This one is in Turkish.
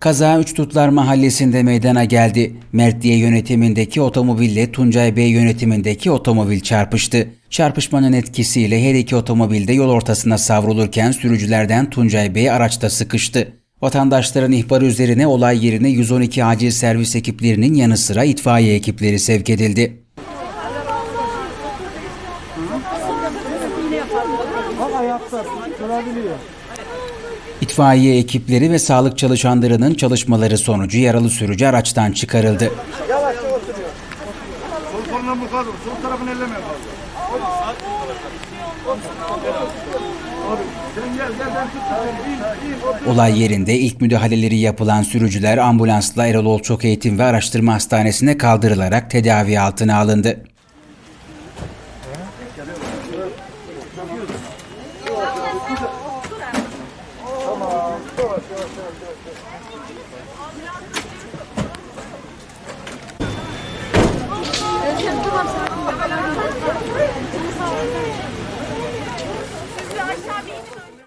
Kaza Üçtutlar Mahallesi'nde meydana geldi. Mertliye yönetimindeki otomobille Tuncay Bey yönetimindeki otomobil çarpıştı. Çarpışmanın etkisiyle her iki otomobil de yol ortasına savrulurken sürücülerden Tuncay Bey araçta sıkıştı. Vatandaşların ihbarı üzerine olay yerine 112 acil servis ekiplerinin yanı sıra itfaiye ekipleri sevk edildi. İtfaiye ekipleri ve sağlık çalışanlarının çalışmaları sonucu yaralı sürücü araçtan çıkarıldı. Olay yerinde ilk müdahaleleri yapılan sürücüler ambulansla Erol Olçok Eğitim ve Araştırma Hastanesi'ne kaldırılarak tedavi altına alındı. Sizi aşağı bir inin önce.